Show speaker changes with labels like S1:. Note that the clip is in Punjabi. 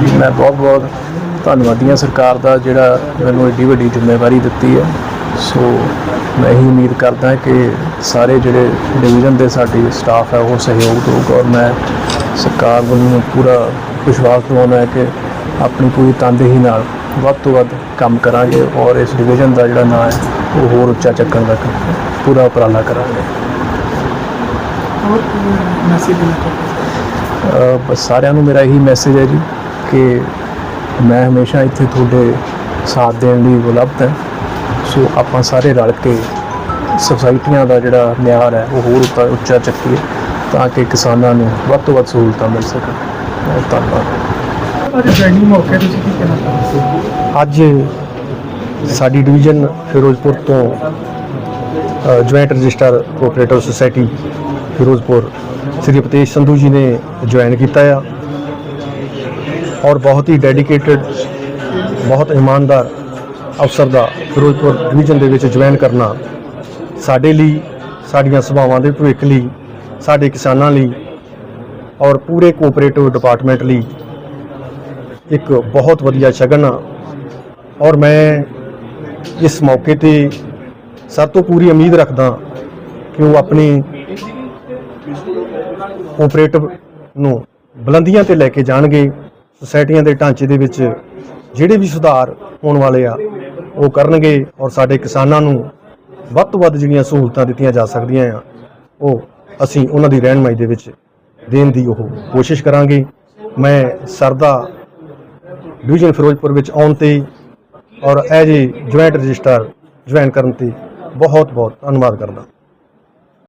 S1: ਜੀ ਮੈਂ ਬਹੁਤ ਬਹੁਤ ਧੰਨਵਾਦੀ ਹਾਂ ਸਰਕਾਰ ਦਾ ਜਿਹੜਾ ਮੈਨੂੰ ਏਡੀ ਵੱਡੀ ਜ਼ਿੰਮੇਵਾਰੀ ਦਿੱਤੀ ਹੈ। ਸੋ ਮੈਂ ਇਹੀ ਉਮੀਦ ਕਰਦਾ ਕਿ ਸਾਰੇ ਜਿਹੜੇ ਡਿਵੀਜ਼ਨ ਦੇ ਸਾਡੀ ਸਟਾਫ ਹੈ ਉਹ ਸਹਿਯੋਗ ਦੇਊਗਾ ਔਰ ਮੈਂ ਸਰਕਾਰ ਵੱਲੋਂ ਪੂਰਾ ਵਿਸ਼ਵਾਸ ਦਿਵਾਉਣਾ ਹੈ ਕਿ ਆਪਣੀ ਪੂਰੀ ਤਨਦੇਹੀ ਨਾਲ ਵੱਧ ਤੋਂ ਵੱਧ ਕੰਮ ਕਰਾਂਗੇ ਔਰ ਇਸ ਡਿਵੀਜ਼ਨ ਦਾ ਜਿਹੜਾ ਨਾਮ ਹੈ ਉਹ ਹੋਰ ਉੱਚਾ ਚੱਕਣ ਦਾ ਪੂਰਾ ਉਪਰਾਲਾ ਕਰਾਂਗੇ।
S2: ਹੋਰ ਮੈਸੇਜ ਦੇਣਾ ਚਾਹੁੰਦੇ
S1: ਸਾਰਿਆਂ ਨੂੰ ਮੇਰਾ ਇਹੀ ਮੈਸੇਜ ਹੈ ਜੀ ਕਿ ਮੈਂ ਹਮੇਸ਼ਾ ਇੱਥੇ ਤੁਹਾਡੇ ਸਾਥ ਦੇਣ ਲਈ ਉਪਲਬਧ ਹਾਂ। ਸੋ ਆਪਾਂ ਸਾਰੇ ਰਲ ਕੇ ਸੁਸਾਇਟੀਆਂ ਦਾ ਜਿਹੜਾ ਮਿਆਰ ਹੈ ਉਹ ਹੋਰ ਉੱਤਾ ਉੱਚਾ ਚੱਕੀਏ ਤਾਂ ਕਿ ਕਿਸਾਨਾਂ ਨੂੰ ਵੱਧ ਤੋਂ ਵੱਧ ਸਹੂਲਤਾਂ ਮਿਲ ਸਕਣ। ਬਹੁਤ ਧੰਨਵਾਦ।
S2: ਅੱਜ ਜੁਆਇਨਿੰਗ ਮੌਕੇ ਤੁਸੀਂ ਕੀ ਕਹਿਣਾ ਚਾਹੁੰਦੇ
S3: ਅੱਜ ਸਾਡੀ ਡਿਵੀਜ਼ਨ ਫਿਰੋਜ਼ਪੁਰ ਤੋਂ joint register cooperative society Firozpur Shri Patesh Sandhu ji ਨੇ ਜੁਆਇਨ ਕੀਤਾ ਆ ਔਰ ਬਹੁਤ ਹੀ ਡੈਡੀਕੇਟਿਡ ਬਹੁਤ ਇਮਾਨਦਾਰ ਅਫਸਰ ਦਾ ਫਿਰੋਜ਼ਪੁਰ ਡਿਵੀਜ਼ਨ ਦੇ ਵਿੱਚ ਜੁਆਇਨ ਕਰਨਾ ਸਾਡੇ ਲਈ, ਸਾਡੀਆਂ ਸਭਾਵਾਂ ਦੇ ਭਵਿੱਖ ਲਈ, ਸਾਡੇ ਕਿਸਾਨਾਂ ਲਈ ਔਰ ਪੂਰੇ ਕੋਆਪਰੇਟਿਵ ਡਿਪਾਰਟਮੈਂਟ ਲਈ ਇੱਕ ਬਹੁਤ ਵਧੀਆ ਸ਼ਗਨ ਆ। ਔਰ ਮੈਂ ਇਸ ਮੌਕੇ ਤੇ ਸਭ ਤੋਂ ਪੂਰੀ ਉਮੀਦ ਰੱਖਦਾ ਕਿ ਉਹ ਆਪਣੀ ਕੋਆਪਰੇਟਿਵ ਨੂੰ ਬੁਲੰਦੀਆਂ ਤੇ ਲੈ ਕੇ ਜਾਣਗੇ ਸੁਸਾਇਟੀਆਂ ਦੇ ਢਾਂਚੇ ਦੇ ਵਿੱਚ ਜਿਹੜੇ ਵੀ ਸੁਧਾਰ ਹੋਣ ਵਾਲੇ ਆ, ਉਹ ਕਰਨਗੇ ਔਰ ਸਾਡੇ ਕਿਸਾਨਾਂ ਨੂੰ ਵੱਧ ਤੋਂ ਵੱਧ ਜਿਹੜੀਆਂ ਸਹੂਲਤਾਂ ਦਿੱਤੀਆਂ ਜਾ ਸਕਦੀਆਂ ਆ, ਉਹ ਅਸੀਂ ਉਹਨਾਂ ਦੀ ਰਹਿਨਮਾਈ ਦੇ ਵਿੱਚ ਦੇਣ ਦੀ ਉਹ ਕੋਸ਼ਿਸ਼ ਕਰਾਂਗੇ। ਮੈਂ ਸਰਦਾ ਡਿਵੀਜ਼ਨ ਫਿਰੋਜ਼ਪੁਰ ਵਿੱਚ ਆਉਣ ਤੇ ਔਰ as a joint register join ਕਰਨ ਤੇ ਬਹੁਤ ਬਹੁਤ ਧੰਨਵਾਦ ਕਰਦਾ।